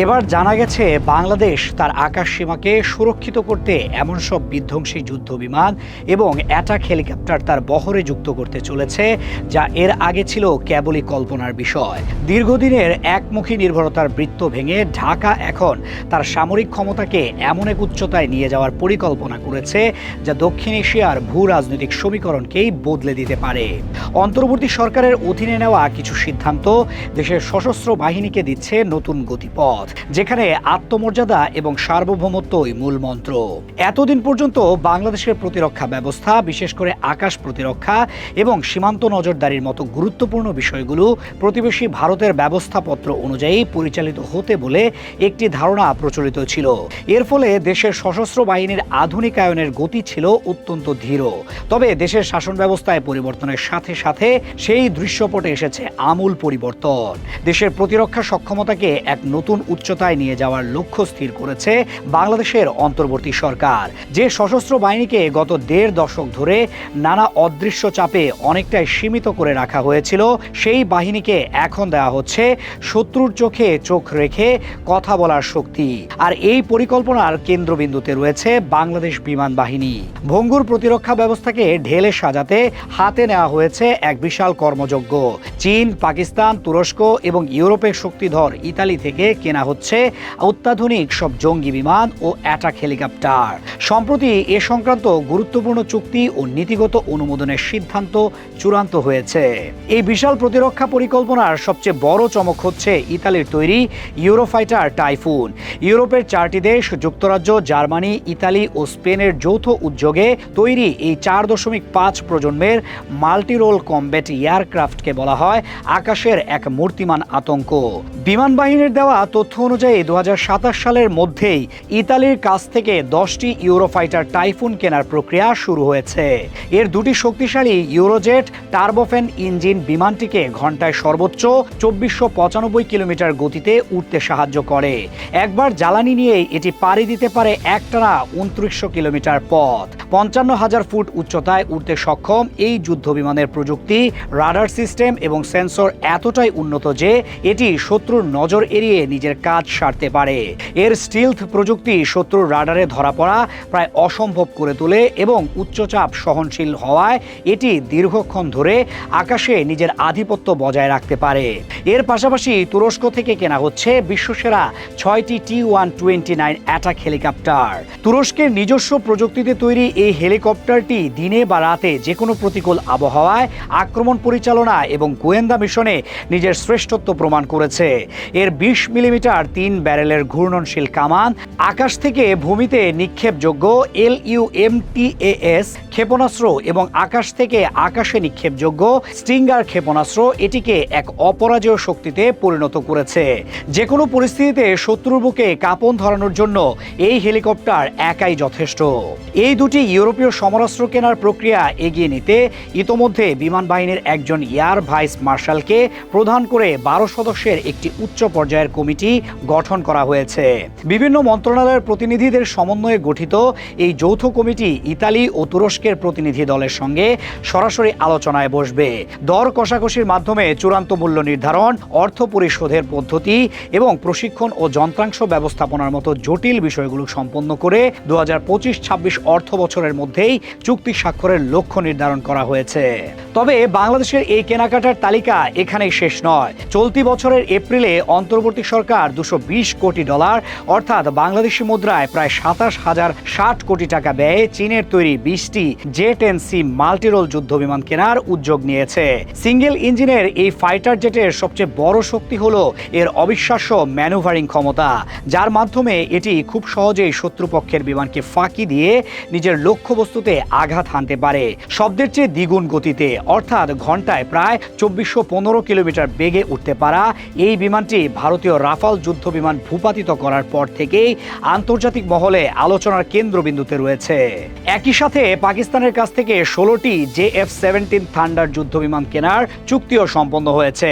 এবার জানা গেছে বাংলাদেশ তার আকাশ সীমাকে সুরক্ষিত করতে এমন সব বিধ্বংসী যুদ্ধ বিমান এবং অ্যাটাক হেলিকপ্টার তার বহরে যুক্ত করতে চলেছে, যা এর আগে ছিল কেবলই কল্পনার বিষয়। দীর্ঘদিনের একমুখী নির্ভরতার বৃত্ত ভেঙে ঢাকা এখন তার সামরিক ক্ষমতাকে এমন এক উচ্চতায় নিয়ে যাওয়ার পরিকল্পনা করেছে, যা দক্ষিণ এশিয়ার ভূ রাজনৈতিক সমীকরণকেই বদলে দিতে পারে। অন্তর্বর্তী সরকারের অধীনে নেওয়া কিছু সিদ্ধান্ত দেশের সশস্ত্র বাহিনীকে দিচ্ছে নতুন গতিপথ। যেখানে আত্মমর্যাদা এবং সার্বভৌমত্বই মূল মন্ত্র। এতদিন পর্যন্ত বাংলাদেশের প্রতিরক্ষা ব্যবস্থা, বিশেষ করে আকাশ প্রতিরক্ষা এবং সীমান্ত নজরদারির মতো গুরুত্বপূর্ণ বিষয়গুলো প্রতিবেশী ভারতের ব্যবস্থাপত্র অনুযায়ী পরিচালিত হতে বলে একটি ধারণা প্রচলিত ছিল। এর ফলে দেশের সশস্ত্র বাহিনীর আধুনিকায়নের গতি ছিল অত্যন্ত ধীর। তবে দেশের শাসন ব্যবস্থায় পরিবর্তনের সাথে সাথে সেই দৃশ্যপটে এসেছে আমূল পরিবর্তন। দেশের প্রতিরক্ষা সক্ষমতাকে এক নতুন উচ্চতায় নিয়ে যাওয়ার লক্ষ্য স্থির করেছে বাংলাদেশের অন্তর্বর্তী সরকার। যে সশস্ত্র বাহিনীকে গত দেড় দশক ধরে নানা অদৃশ্য চাপে অনেকটাই সীমিত করে রাখা হয়েছিল, সেই বাহিনীকে এখন দেওয়া হচ্ছে শত্রুর চোখে চোখ রেখে কথা বলার শক্তি। আর এই পরিকল্পনার কেন্দ্রবিন্দুতে রয়েছে বাংলাদেশ বিমান বাহিনী। ভঙ্গুর প্রতিরক্ষা ব্যবস্থাকে ঢেলে সাজাতে হাতে নেওয়া হয়েছে এক বিশাল কর্মযজ্ঞ। চীন, পাকিস্তান, তুরস্ক এবং ইউরোপের শক্তিধর ইতালি থেকে কেনা হচ্ছে অত্যাধুনিক সব জঙ্গি বিমান ও অ্যাটাক হেলিকপ্টার সম্প্রতি এ সংক্রান্ত গুরুত্বপূর্ণ চুক্তি ও নীতিগত অনুমোদনের সিদ্ধান্ত চূড়ান্ত হয়েছে। এই বিশাল প্রতিরক্ষা পরিকল্পনার সবচেয়ে বড় চমক হচ্ছে ইতালির তৈরি ইউরোফাইটার টাইফুন ইউরোপের চারটি দেশ, যুক্তরাজ্য, জার্মানি, ইতালি ও স্পেনের যৌথ উদ্যোগে তৈরি এই চার দশমিক পাঁচ প্রজন্মের মাল্টিরোল কমব্যাট এয়ারক্রাফটকে বলা হয়, আকাশের এক মূর্তিমান আতঙ্ক। বিমান বাহিনীর দেওয়া তথ্য অনুযায়ী দু হাজার সাতাশ সালের মধ্যেই ইতালির কাছ থেকে দশটি ইউরোফাইটার টাইফুন কেনার প্রক্রিয়া শুরু হয়েছে। এর দুটি শক্তিশালী ইউরোজেট টার্বোফেন ইঞ্জিন বিমানটিকে ঘন্টায় সর্বোচ্চ চব্বিশশো পঁচানব্বই কিলোমিটার গতিতে উঠতে সাহায্য করে। একবার জ্বালানি নিয়েই এটি পাড়ি দিতে পারে একটানা উনত্রিশশো কিলোমিটার পথ। পঞ্চান্ন হাজার ফুট উচ্চতায় উঠতে সক্ষম এই যুদ্ধ বিমানের প্রযুক্তি, রাডার সিস্টেম এবং সেন্সর এতটাই উন্নত যে এটি শত্রুর নজর এড়িয়ে নিজের কাজ সারতে পারে। এর স্টিলথ প্রযুক্তি শত্রুর রাডারে ধরা পড়া প্রায় অসম্ভব করে তোলে এবং উচ্চচাপ সহনশীল হওয়ায় এটি দীর্ঘক্ষণ ধরে আকাশে নিজের আধিপত্য বজায় রাখতে পারে। এর পাশাপাশি তুরস্ক থেকে কেনা হচ্ছে বিশ্বসেরা ছয়টি T one twenty nine attack helicopter তুরস্কের নিজস্ব প্রযুক্তিতে তৈরি এই হেলিকপ্টারটি দিনে বা রাতে যে কোনো প্রতিকূল আবহাওয়ায় আক্রমণ পরিচালনা এবং গোয়েন্দা মিশনে নিজের শ্রেষ্ঠত্ব প্রমাণ করেছে। এর বিশ মিলিমিটার তিন ব্যারেলের ঘূর্ণনশীল কামান আকাশ থেকে ভূমিতে নিক্ষেপযোগ্য L U M T S ক্ষেপণাস্ত্র এবং আকাশ থেকে আকাশে নিক্ষেপযোগ্য স্টিঙ্গার ক্ষেপণাস্ত্র এটিকে এক অপরাজেয় শক্তিতে পরিণত করেছে। যে কোনো পরিস্থিতিতে শত্রুর বুকে কাঁপন ধরানোর জন্য এই হেলিকপ্টার একাই যথেষ্ট। এই দুটি ইউরোপীয় সমরাস্ত্র কেনার প্রক্রিয়া এগিয়ে নিতে ইতোমধ্যে বিমান বাহিনীর একজন এয়ার ভাইস মার্শালকে প্রধান করে বারো সদস্যের একটি উচ্চ পর্যায়ের কমিটি গঠন করা হয়েছে। বিভিন্ন মন্ত্রণালয়ের প্রতিনিধিদের সমন্বয়ে গঠিত এই যৌথ কমিটি ইতালি ও তুরস্কের প্রতিনিধি দলের সঙ্গে সরাসরি আলোচনায় বসবে। দর কষাকষির মাধ্যমে চূড়ান্ত মূল্য নির্ধারণ, অর্থ পরিশোধের পদ্ধতি এবং প্রশিক্ষণ ও যন্ত্রাংশ ব্যবস্থাপনার মতো জটিল বিষয়গুলো সম্পন্ন করে দু হাজার পঁচিশ ছাব্বিশ অর্থ বছরের মধ্যেই চুক্তি স্বাক্ষরের লক্ষ্য নির্ধারণ করা হয়েছে। তবে বাংলাদেশের এই কেনাকাটার তালিকা এখানেই শেষ নয়। চলতি বছরের এপ্রিলে অন্তর্বর্তী সরকার দুশো কোটি ডলার, অর্থাৎ বাংলাদেশি মুদ্রায় প্রায় সাতাশ হাজার ষাট কোটি টাকা ব্যয়ে চীনের তৈরি বিশটি জে টেন সি মাল্টিরোল যুদ্ধ বিমান কেনার উদ্যোগ নিয়েছে। সিঙ্গেল ইঞ্জিনের এই ফাইটার জেটের সবচেয়ে বড় শক্তি হলো এর অবিশ্বাস্য ম্যানুভারিং ক্ষমতা, যার মাধ্যমে এটি খুব সহজেই শত্রুপক্ষের বিমানকে ফাঁকি দিয়ে নিজের লক্ষ্যবস্তুতে আঘাত হানতে পারে। শব্দের চেয়ে দ্বিগুণ গতিতে, অর্থাৎ ঘন্টায় প্রায় চব্বিশশো পনেরো কিলোমিটার বেগে উঠতে পারা এই বিমানটি ভারতীয় রাফাল যুদ্ধ বিমান ভূপাতিত করার পর থেকেই আন্তর্জাতিক মহলে আলোচনার কেন্দ্রবিন্দুতে রয়েছে। একই সাথে পাকিস্তানের কাছ থেকে ষোলোটি জে এফ সেভেন্টিন থান্ডার যুদ্ধ বিমান কেনার চুক্তিও সম্পন্ন হয়েছে।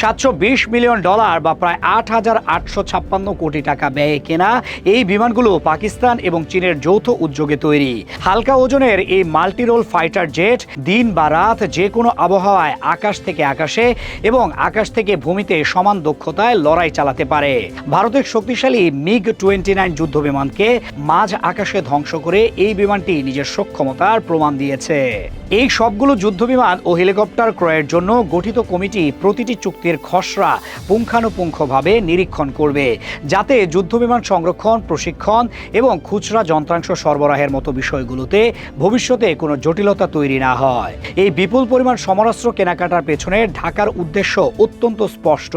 সাতশো বিশ মিলিয়ন ডলার বা প্রায় আট হাজার আটশো ছাপ্পান্ন কোটি টাকা ব্যয়ে কেনা এই বিমানগুলো পাকিস্তান এবং চীনের যৌথ উদ্যোগে তৈরি। হালকা ওজনের এই মাল্টিরোল ফাইটার জেট দিন বা রাত যে কোনো আবহাওয়ায় আকাশ থেকে আকাশে এবং আকাশ থেকে ভূমিতে সমান দক্ষতায় লড়াই চালাতে পারে। ভারতের শক্তিশালী মিগ টোয়েন্টি নাইন যুদ্ধ বিমানকে মাঝ আকাশে ধ্বংস করে এই বিমানটি নিজের সক্ষমতার প্রমাণ দিয়েছে। এই সবগুলো যুদ্ধ বিমান ও হেলিকপ্টার ক্রয়ের জন্য গঠিত কমিটি প্রতিটি চুক্তির খসড়া পুঙ্খানুপুঙ্খভাবে নিরীক্ষণ করবে, যাতে যুদ্ধবিমান সংরক্ষণ, প্রশিক্ষণ এবং খুচরা যন্ত্রাংশ সরবরাহের মতো বিষয়গুলোতে ভবিষ্যতে কোনো জটিলতা তৈরি না হয়। এই বিপুল পরিমাণ সমরাস্ত্র কেনাকাটার পেছনে ঢাকার উদ্দেশ্য অত্যন্ত স্পষ্ট।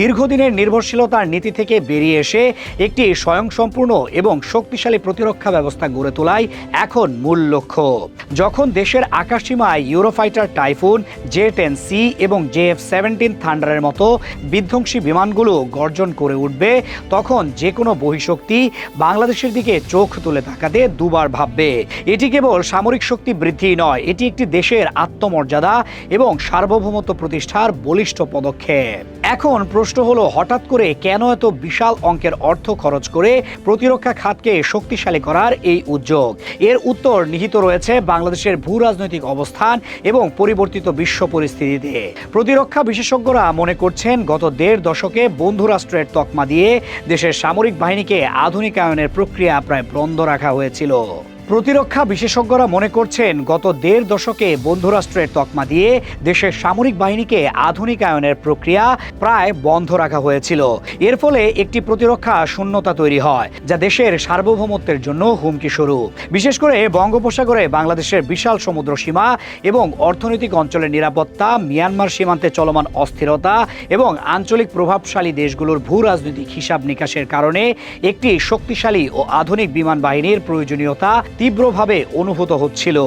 দীর্ঘদিনের নির্ভরশীলতার নীতি থেকে বেরিয়ে এসে একটি স্বয়ংসম্পূর্ণ এবং শক্তিশালী প্রতিরক্ষা ব্যবস্থা গড়ে তোলাই এখন মূল লক্ষ্য। যখন দেশের আকাশসীমায় Eurofighter Typhoon, J ten C এবং জে এফ সেভেন্টিন থান্ডারের মতো বিধ্বংসী বিমানগুলো গর্জন করে উঠবে, তখন যে কোনো বহিঃশক্তি বাংলাদেশের দিকে চোখ তুলে তাকাতে দুবার ভাববে। এটি কেবল সামরিক শক্তি বৃদ্ধি নয়, এটি একটি দেশের আত্মমর্যাদা এবং সার্বভৌমত্ব প্রতিষ্ঠার বলিষ্ঠ পদক্ষেপ। এখন প্রশ্ন হলো, হঠাৎ করে কেন এত বিশাল অঙ্কের অর্থ খরচ করে প্রতিরক্ষা খাতকে শক্তিশালী করার এই উদ্যোগ? এর উত্তর নিহিত রয়েছে বাংলাদেশের ভূ রাজনৈতিক অবস্থান এবং পরিবর্তিত বিশ্ব পরিস্থিতিতে। প্রতিরক্ষা বিশেষজ্ঞরা মনে করছেন, গত দেড় দশকে বন্ধুরাষ্ট্রের তকমা দিয়ে দেশের সামরিক বাহিনীকে আধুনিকায়নের প্রক্রিয়া প্রায় বন্ধ রাখা হয়েছিল। প্রতিরক্ষা বিশেষজ্ঞরা মনে করছেন, গত দেড় দশকে বন্ধুরাষ্ট্রের তকমা দিয়ে দেশের সামরিক বাহিনীকে আধুনিকায়নের প্রক্রিয়া প্রায় বন্ধ রাখা হয়েছিল। এর ফলে একটি প্রতিরক্ষা শূন্যতা তৈরি হয়, যা দেশের সার্বভৌমত্বের জন্য হুমকি স্বরূপ। বিশেষ করে বঙ্গোপসাগরে বাংলাদেশের বিশাল সমুদ্র সীমা এবং অর্থনৈতিক অঞ্চলের নিরাপত্তা, মিয়ানমার সীমান্তে চলমান অস্থিরতা এবং আঞ্চলিক প্রভাবশালী দেশগুলোর ভূ রাজনৈতিক হিসাব নিকাশের কারণে একটি শক্তিশালী ও আধুনিক বিমান বাহিনীর প্রয়োজনীয়তা তীব্রভাবে অনুভূত হচ্ছিল।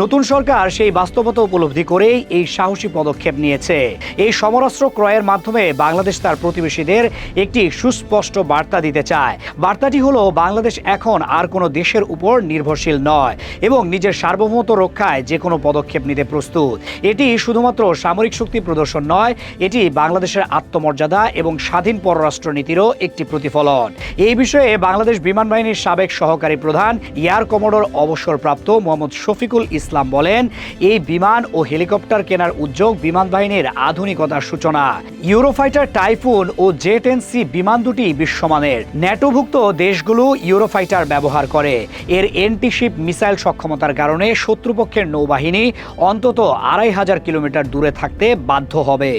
নতুন সরকার সেই বাস্তবতা উপলব্ধি করেই এই সাহসী পদক্ষেপ নিয়েছে। এই সমরাস্ত্র ক্রয়ের মাধ্যমে বাংলাদেশ তার প্রতিবেশীদের একটি সুস্পষ্ট বার্তা দিতে চায়। বার্তাটি হলো, বাংলাদেশ এখন আর কোনো দেশের উপর নির্ভরশীল নয় এবং নিজের সার্বভৌমত্ব রক্ষায় যে কোনো পদক্ষেপ নিতে প্রস্তুত। এটি শুধুমাত্র সামরিক শক্তি প্রদর্শন নয়, এটি বাংলাদেশের আত্মমর্যাদা এবং স্বাধীন পররাষ্ট্র নীতিরও একটি প্রতিফলন। এই বিষয়ে বাংলাদেশ বিমান বাহিনীর সাবেক সহকারী প্রধান এয়ার কমোডোর অবসরপ্রাপ্ত মোহাম্মদ শফিকুল ইসলাম বলেন, এই বিমান ও হেলিকপ্টার কেনার উদ্যোগ বিমান বাহিনীর আধুনিকতার সূচনা। ইউরোফাইটার টাইফুন ও জে টেন সি বিমান দুটি বিশ্বমানের। ন্যাটোভুক্ত দেশগুলো ইউরোফাইটার ব্যবহার করে। এর এন্টিশিপ মিসাইল সক্ষমতার কারণে শত্রুপক্ষের নৌবাহিনী অন্তত আড়াই হাজার কিলোমিটার দূরে থাকতে বাধ্য হবে।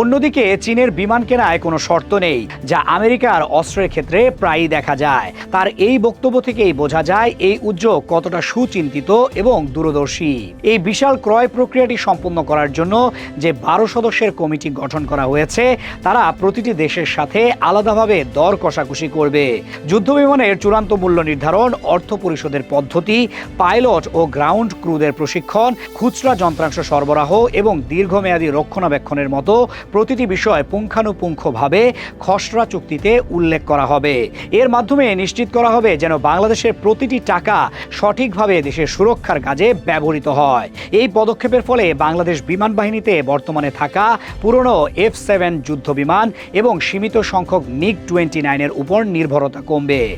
অন্যদিকে, চীনের বিমান কেনায় কোনো শর্ত নেই, যা আমেরিকার অস্ত্রের ক্ষেত্রে প্রায়ই দেখা যায়। তার এই বক্তব্য থেকেই বোঝা যায়, এই উদ্যোগ কতটা সুচিন্তিত এবং দূরদর্শী। এই বিশাল ক্রয় প্রক্রিয়াটি সম্পন্ন করার জন্য যে বারো সদস্যের কমিটি গঠন করা হয়েছে, তারা প্রতিটি দেশের সাথে আলাদাভাবে দর কষাকষি করবে। যুদ্ধ বিমানের চূড়ান্ত মূল্য নির্ধারণ, অর্থ পরিশোধের পদ্ধতি, পাইলট ও গ্রাউন্ড ক্রুদের প্রশিক্ষণ, খুচরা যন্ত্রাংশ সরবরাহ এবং দীর্ঘমেয়াদী রক্ষণাবেক্ষণের মতো প্রতিটি বিষয় পুঙ্খানুপুঙ্খভাবে খসড়া চুক্তিতে উল্লেখ করা হবে। এর মাধ্যমে নিশ্চিত করা হবে যেন বাংলাদেশের প্রতিটি টাকা সঠিকভাবে দেশের সুরক্ষার কাজে ব্যবহৃত হয়। এই পদক্ষেপের ফলে বাংলাদেশ বিমান বাহিনীতে বর্তমানে থাকা পুরনো এফ সেভেন যুদ্ধ বিমান এবং সীমিত সংখ্যক মিগ টোয়েন্টি নাইনের উপর নির্ভরতা কমবে।